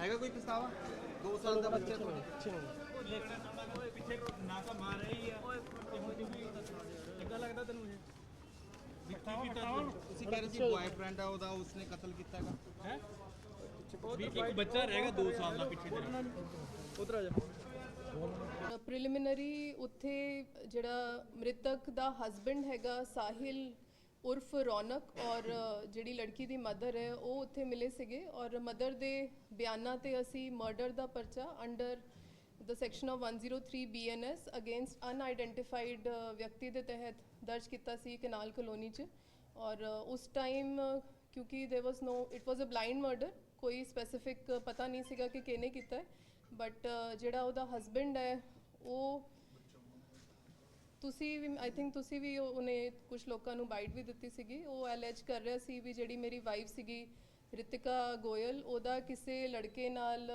ਹੈਗਾ ਕੋਈ ਪਛਤਾਵਾ? 2 ਸਾਲ ਦਾ ਬੱਚਾ ਤੁਹਾਡਾ ਪਿੱਛੇ ਨੂੰ ਪਿੱਛੇ ਨਾਕਾ ਮਾਰ ਰਹੀ ਆ ਇਹੋ ਜਿਹੀ ਲੱਗਦਾ ਤੈਨੂੰ ਇਹ ਤੁਸੀਂ ਕਹਿ ਰਹੇ ਸੀ ਬॉयਫ੍ਰੈਂਡ ਆ ਉਹਦਾ ਉਸਨੇ ਕਤਲ ਕੀਤਾ ਹੈਗਾ ਹੈ ਵੀ ਇੱਕ ਬੱਚਾ ਰਹੇਗਾ 2 ਸਾਲ ਦਾ ਪਿੱਛੇ ਤੇਰਾ ਉਧਰ ਆ ਜਾ। ਪ੍ਰੀਲਿਮਿਨਰੀ ਉੱਥੇ ਜਿਹੜਾ ਮ੍ਰਿਤਕ ਦਾ ਹਸਬੰਡ ਹੈਗਾ ਸਾਹਿਲ ਉਰਫ ਰੌਨਕ ਔਰ ਅ, ਜਿਹੜੀ ਲੜਕੀ ਦੀ ਮਦਰ ਹੈ ਉਹ ਉੱਥੇ ਮਿਲੇ ਸੀਗੇ ਔਰ ਮਦਰ ਦੇ ਬਿਆਨਾਂ ਤੇ ਅਸੀਂ ਮਰਡਰ ਦਾ ਪਰਚਾ under the section of 103 BNS against unidentified ਵਿਅਕਤੀ ਦੇ ਤਹਿਤ ਦਰਜ ਕੀਤਾ ਸੀ ਕਨਾਲ ਕਲੋਨੀ 'ਚ ਔਰ ਅ, ਉਸ ਟਾਈਮ ਕਿਉਂਕਿ there was no it was uh blind murder ਕੋਈ ਸਪੈਸੀਫਿਕ ਪਤਾ ਨਹੀਂ ਸੀਗਾ ਕਿ ਕਿਹਨੇ ਕੀਤਾ ਹੈ ਬਟ ਜਿਹੜਾ ਉਹਦਾ ਹਸਬੰਡ ਹੈ ਉਹ ਤੁਸੀਂ ਵੀ ਆਈ ਥਿੰਕ ਤੁਸੀਂ ਵੀ ਉਹ- ਉਹਨੇ ਕੁਝ ਲੋਕਾਂ ਨੂੰ ਬਾਈਟ ਵੀ ਦਿੱਤੀ ਸੀਗੀ। ਉਹ ਅਲੈਜ ਕਰ ਰਿਹਾ ਸੀ ਵੀ ਜਿਹੜੀ ਮੇਰੀ ਵਾਈਫ ਸੀਗੀ ਰਿਤਿਕਾ ਗੋਇਲ ਉਹਦਾ ਕਿਸੇ ਲੜਕੇ ਨਾਲ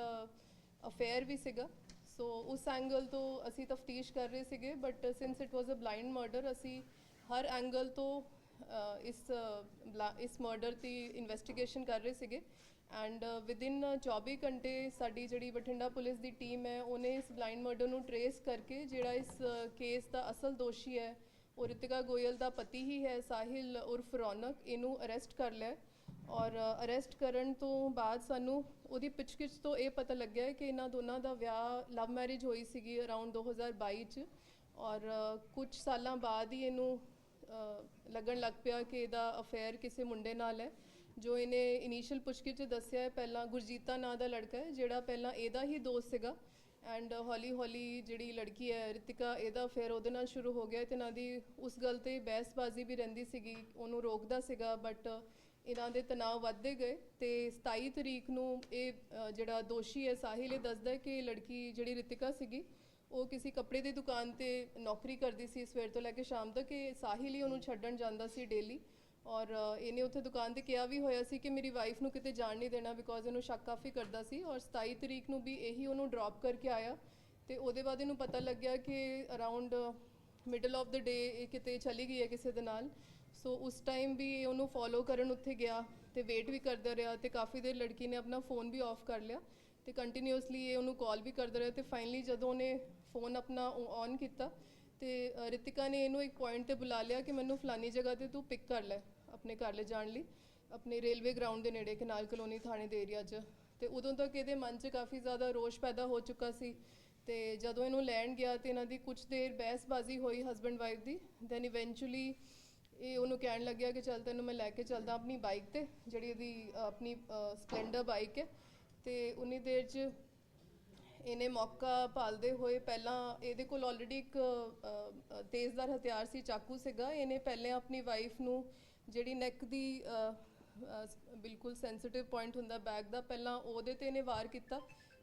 ਅਫੇਅਰ ਵੀ ਸੀਗਾ। ਸੋ ਉਸ ਐਂਗਲ ਤੋਂ ਅਸੀਂ ਤਫਤੀਸ਼ ਕਰ ਰਹੇ ਸੀਗੇ but since it was a blind murder ਅਸੀਂ ਹਰ ਐਂਗਲ ਤੋਂ ਅ, ਇਸ ਅ, ਬਲਾ- ਇਸ ਮਰਡਰ ਦੀ ਇਨਵੈਸਟੀਗੇਸ਼ਨ ਕਰ ਰਹੇ ਸੀਗੇ। ਐਂਡ ਵਿਦਿਨ 24 ਘੰਟੇ ਸਾਡੀ ਜਿਹੜੀ ਬਠਿੰਡਾ ਪੁਲਿਸ ਦੀ ਟੀਮ ਹੈ, ਉਹਨੇ ਇਸ ਬਲਾਈਂਡ ਮਰਡਰ ਨੂੰ ਟਰੇਸ ਕਰਕੇ ਜਿਹੜਾ ਇਸ ਕੇਸ ਦਾ ਅਸਲ ਦੋਸ਼ੀ ਹੈ, ਉਹ ਰਿਤਿਕਾ ਗੋਇਲ ਦਾ ਪਤੀ ਹੀ ਹੈ, ਸਾਹਿਲ ਉਰਫ ਰੌਨਕ ਇਹਨੂੰ ਅਰੈਸਟ ਕਰ ਲਿਆ। ਔਰ ਅਰੈਸਟ ਕਰਨ ਤੋਂ ਬਾਅਦ ਸਾਨੂੰ ਉਹਦੀ ਪੁੱਛਗਿੱਛ ਤੋਂ ਇਹ ਪਤਾ ਲੱਗਿਆ ਕਿ ਇਹਨਾਂ ਦੋਨਾਂ ਦਾ ਵਿਆਹ ਲਵ ਮੈਰਿਜ ਹੋਈ ਸੀਗੀ ਅਰਾਊਂਡ 2022 ਚ। ਔਰ ਕੁਝ ਸਾਲਾਂ ਬਾਅਦ ਹੀ ਇਹਨੂੰ ਲੱਗਣ ਲੱਗ ਪਿਆ ਕਿ ਇਹਦਾ ਅਫੇਅਰ ਕਿਸੇ ਮੁੰਡੇ ਨਾਲ ਹੈ। ਜੋ ਇਹਨੇ ਇਨੀਸ਼ੀਅਲ ਪੁੱਛਗਿੱਛ 'ਚ ਦੱਸਿਆ ਹੈ ਪਹਿਲਾਂ ਗੁਰਜੀਤਾ ਨਾਂ ਦਾ ਲੜਕਾ ਹੈ ਜਿਹੜਾ ਪਹਿਲਾਂ ਇਹਦਾ ਹੀ ਦੋਸਤ ਸੀਗਾ। ਐਂਡ ਹੌਲੀ ਹੌਲੀ ਜਿਹੜੀ ਲੜਕੀ ਹੈ ਰਿਤਿਕਾ ਇਹਦਾ ਫਿਰ ਉਹਦੇ ਨਾਲ ਸ਼ੁਰੂ ਹੋ ਗਿਆ। ਤੇ ਇਹਨਾਂ ਦੀ ਉਸ ਗੱਲ ਤੇ ਬਹਿਸਬਾਜ਼ੀ ਵੀ ਰਹਿੰਦੀ ਸੀਗੀ ਉਹਨੂੰ ਰੋਕਦਾ ਸੀਗਾ ਬਟ ਇਹਨਾਂ ਦੇ ਤਣਾਅ ਵੱਧਦੇ ਗਏ। ਤੇ 27 ਤਰੀਕ ਨੂੰ ਇਹ ਅ, ਜਿਹੜਾ ਦੋਸ਼ੀ ਹੈ ਸਾਹਿਲ ਇਹ ਦੱਸਦਾ ਕਿ ਲੜਕੀ ਜਿਹੜੀ ਰਿਤਿਕਾ ਸੀਗੀ ਉਹ ਕਿਸੇ ਕੱਪੜੇ ਦੀ ਦੁਕਾਨ ਤੇ ਨੌਕਰੀ ਕਰਦੀ ਸੀ। ਸਵੇਰ ਤੋਂ ਲੈ ਕੇ ਸ਼ਾਮ ਤੱਕ ਇਹ ਸਾਹਿਲ ਹੀ ਉਹਨੂੰ ਛੱਡਣ ਜਾਂਦਾ ਸੀ ਡੇਲੀ ਔਰ ਇਹਨੇ ਉੱਥੇ ਦੁਕਾਨ ਤੇ ਕਿਹਾ ਵੀ ਹੋਇਆ ਸੀ ਕਿ ਮੇਰੀ ਵਾਈਫ ਨੂੰ ਕਿਤੇ ਜਾਣ ਨਹੀਂ ਦੇਣਾ ਬਿਕੋਜ਼ ਇਹਨੂੰ ਸ਼ੱਕ ਕਾਫੀ ਕਰਦਾ ਸੀ ਔਰ 27 ਤਰੀਕ ਨੂੰ ਵੀ ਇਹੀ ਉਹਨੂੰ ਡ੍ਰੌਪ ਕਰਕੇ ਆਇਆ ਤੇ ਉਹਦੇ ਬਾਅਦ ਇਹਨੂੰ ਪਤਾ ਲੱਗਿਆ ਕਿ around middle of the day ਇਹ ਕਿਤੇ ਚਲੀ ਗਈ ਹੈ ਕਿਸੇ ਦੇ ਨਾਲ। ਸੋ ਉਸ ਟਾਈਮ ਵੀ ਇਹ ਉਹਨੂੰ ਫੋਲੋ ਕਰਨ ਉੱਥੇ ਗਿਆ ਤੇ ਵੇਟ ਵੀ ਕਰਦਾ ਰਿਹਾ ਤੇ ਕਾਫੀ ਦੇਰ ਲੜਕੀ ਨੇ ਆਪਣਾ ਫੋਨ ਵੀ ਆਫ ਕਰ ਲਿਆ ਤੇ ਕੰਟੀਨਿਊਸਲੀ ਇਹ ਉਹਨੂੰ ਕਾਲ ਵੀ ਕਰਦਾ ਰਿਹਾ ਤੇ ਫਾਈਨਲੀ ਜਦੋਂ ਉਹਨੇ ਫੋਨ ਆਪਣਾ ਔਨ ਕੀਤਾ ਤੇ ਰਿਤਿਕਾ ਨੇ ਇਹਨੂੰ ਇੱਕ ਪੁਆਇੰਟ ਤੇ ਬੁਲਾ ਲਿਆ ਕਿ ਮੈਨੂੰ ਫਲਾਨੀ ਜਗ੍ਹਾ ਤੇ ਤੂੰ ਪਿਕ ਕਰ ਲੈ, ਆਪਣੇ ਘਰ ਲੈ ਜਾਣ ਲਈ। ਆਪਣੇ ਰੇਲਵੇ ਗਰਾਊਂਡ ਦੇ ਨੇੜੇ, ਕਨਾਲ ਕਲੋਨੀ ਥਾਣੇ ਦੇ ਏਰੀਆ 'ਚ। ਤੇ ਉਦੋਂ ਤੱਕ ਇਹਦੇ ਮਨ 'ਚ ਕਾਫੀ ਜ਼ਿਆਦਾ ਰੋਸ਼ ਪੈਦਾ ਹੋ ਚੁੱਕਾ ਸੀ। ਤੇ ਜਦੋਂ ਇਹਨੂੰ ਲੈਣ ਗਿਆ ਤੇ ਇਹਨਾਂ ਦੀ ਕੁਝ ਦੇਰ ਬਹਿਸਬਾਜ਼ੀ ਹੋਈ ਹਸਬੰਡ ਵਾਈਫ ਦੀ। ਦੈਨ ਇਵੈਂਚੁਅਲੀ ਇਹ ਉਹਨੂੰ ਕਹਿਣ ਲੱਗਿਆ ਕਿ ਚੱਲ ਤੈਨੂੰ ਮੈਂ ਲੈ ਕੇ ਚੱਲਦਾ ਆਪਣੀ ਬਾਈਕ ਤੇ, ਜਿਹੜੀ ਇਹਦੀ ਆਪਣੀ ਸਪਲੈਂਡਰ ਬਾਈਕ ਹੈ। ਤੇ ਉਨੀ ਦੇਰ 'ਚ ਇਹਨੇ ਮੌਕਾ ਭਾਲਦੇ ਹੋਏ ਪਹਿਲਾਂ ਇਹਦੇ ਕੋਲ ਆਲਰੇਡੀ ਇੱਕ ਤੇਜ਼ਦਾਰ ਹਥਿਆਰ ਸੀ, ਚਾਕੂ ਸੀਗਾ। ਇਹਨੇ ਪਹਿਲੇ ਆਪਣੀ ਵਾਈਫ ਨੂੰ ਜਿਹੜੀ ਨੈਕ ਦੀ ਬਿਲਕੁਲ ਸੈਂਸਿਟਿਵ ਪੁਆਇੰਟ ਹੁੰਦਾ ਬੈਕ ਦਾ, ਪਹਿਲਾਂ ਉਹਦੇ ਤੇ ਇਹਨੇ ਵਾਰ ਕੀਤਾ।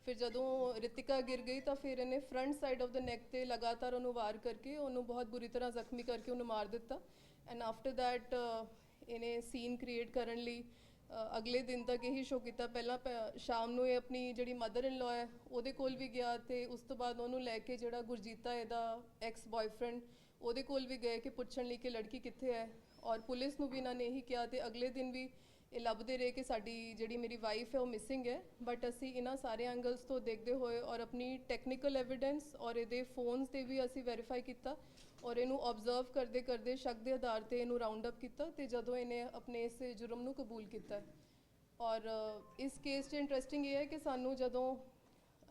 ਫਿਰ ਜਦੋਂ ਰਿਤਿਕਾ ਗਿਰ ਗਈ ਤਾਂ ਫਿਰ ਇਹਨੇ front side of the neck ਤੇ ਲਗਾਤਾਰ ਉਹਨੂੰ ਵਾਰ ਕਰਕੇ ਉਹਨੂੰ ਬਹੁਤ ਬੁਰੀ ਤਰ੍ਹਾਂ ਜ਼ਖਮੀ ਕਰਕੇ ਉਹਨੂੰ ਮਾਰ ਦਿੱਤਾ। ਐਂਡ ਆਫਟਰ ਥੈਟ ਇਹਨੇ ਸੀਨ ਕ੍ਰੀਏਟ ਕਰਨ ਲਈ ਅਗਲੇ ਦਿਨ ਤੱਕ ਇਹੀ ਸ਼ੋ ਕੀਤਾ। ਪਹਿਲਾਂ ਪ- ਸ਼ਾਮ ਨੂੰ ਇਹ ਆਪਣੀ ਜਿਹੜੀ ਮਦਰ ਇਨ ਲਾ ਹੈ, ਉਹਦੇ ਕੋਲ ਵੀ ਗਿਆ ਤੇ ਉਸ ਤੋਂ ਬਾਅਦ ਉਹਨੂੰ ਲੈ ਕੇ ਜਿਹੜਾ ਗੁਰਜੀਤਾ ਇਹਦਾ ਐਕਸ ਬॉयਫ੍ਰੈਂਡ ਉਹਦੇ ਕੋਲ ਵੀ ਗਏ ਕਿ ਪੁੱਛਣ ਲਈ ਕਿ ਲੜਕੀ ਕਿੱਥੇ ਹੈ। ਔਰ ਪੁਲਿਸ ਨੂੰ ਵੀ ਇਹਨਾਂ ਨੇ ਇਹੀ ਕਿਹਾ ਤੇ ਅਗਲੇ ਦਿਨ ਵੀ ਇਹ ਲੱਭਦੇ ਰਹੇ ਕਿ ਸਾਡੀ ਜਿਹੜੀ ਮੇਰੀ ਵਾਈਫ ਹੈ ਉਹ ਮਿਸਿੰਗ ਹੈ ਬਟ ਅਸੀਂ ਇਹਨਾਂ ਸਾਰੇ ਐਂਗਲਸ ਤੋਂ ਦੇਖਦੇ ਹੋਏ ਔਰ ਆਪਣੀ ਟੈਕਨੀਕਲ ਐਵੀਡੈਂਸ ਔਰ ਇਹਦੇ ਫੋਨਸ ਤੇ ਵੀ ਅਸੀਂ ਵੈਰੀਫਾਈ ਕੀਤਾ ਔਰ ਇਹਨੂੰ ਆਬਜ਼ਰਵ ਕਰਦੇ ਕਰਦੇ ਸ਼ੱਕ ਦੇ ਆਧਾਰ ਤੇ ਇਹਨੂੰ ਰਾਉਂਡ ਅਪ ਕੀਤਾ ਤੇ ਜਦੋਂ ਇਹਨੇ ਆਪਣੇ ਇਸ ਜੁਰਮ ਨੂੰ ਕਬੂਲ ਕੀਤਾ। ਔਰ ਇਸ ਕੇਸ 'ਚ ਇੰਟਰਸਟਿੰਗ ਇਹ ਹੈ ਕਿ ਸਾਨੂੰ ਜਦੋਂ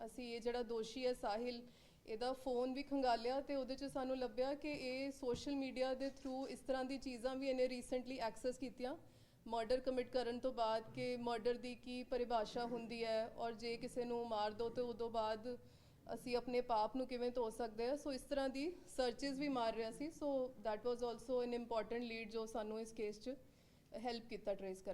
ਅਸੀਂ ਇਹ ਜਿਹੜਾ ਦੋਸ਼ੀ ਹੈ ਸਾਹਿਲ, ਇਹਦਾ ਫੋਨ ਵੀ ਖੰਗਾਲਿਆ ਤੇ ਉਹਦੇ 'ਚ ਸਾਨੂੰ ਲੱਭਿਆ ਕਿ ਇਹ ਸੋਸ਼ਲ ਮੀਡੀਆ ਦੇ ਥਰੂ ਇਸ ਤਰ੍ਹਾਂ ਦੀ ਚੀਜ਼ਾਂ ਵੀ ਇਹਨੇ ਰੀਸੈਂਟਲੀ ਐਕਸੈਸ ਕੀਤੀਆਂ। ਮਰਡਰ ਕਮਿਟ ਕਰਨ ਤੋਂ ਬਾਅਦ ਕਿ ਮਰਡਰ ਦੀ ਕੀ ਪਰਿਭਾਸ਼ਾ ਹੁੰਦੀ ਹੈ ਔਰ ਜੇ ਕਿਸੇ ਨੂੰ ਮਾਰ ਦੋ ਤੇ ਉਦੋਂ ਬਾਅਦ ਅਸੀਂ ਆਪਣੇ ਪਾਪ ਨੂੰ ਕਿਵੇਂ ਧੋ ਸਕਦੇ ਹਾਂ। ਸੋ ਇਸ ਤਰ੍ਹਾਂ ਦੀ ਸਰਚਸ ਵੀ ਮਾਰ ਰਿਹਾ ਸੀ। So that was also an important lead ਜੋ ਸਾਨੂੰ ਇਸ ਕੇਸ 'ਚ ਹੈਲਪ ਕੀਤਾ ਟਰੇਸ ਕਰਨ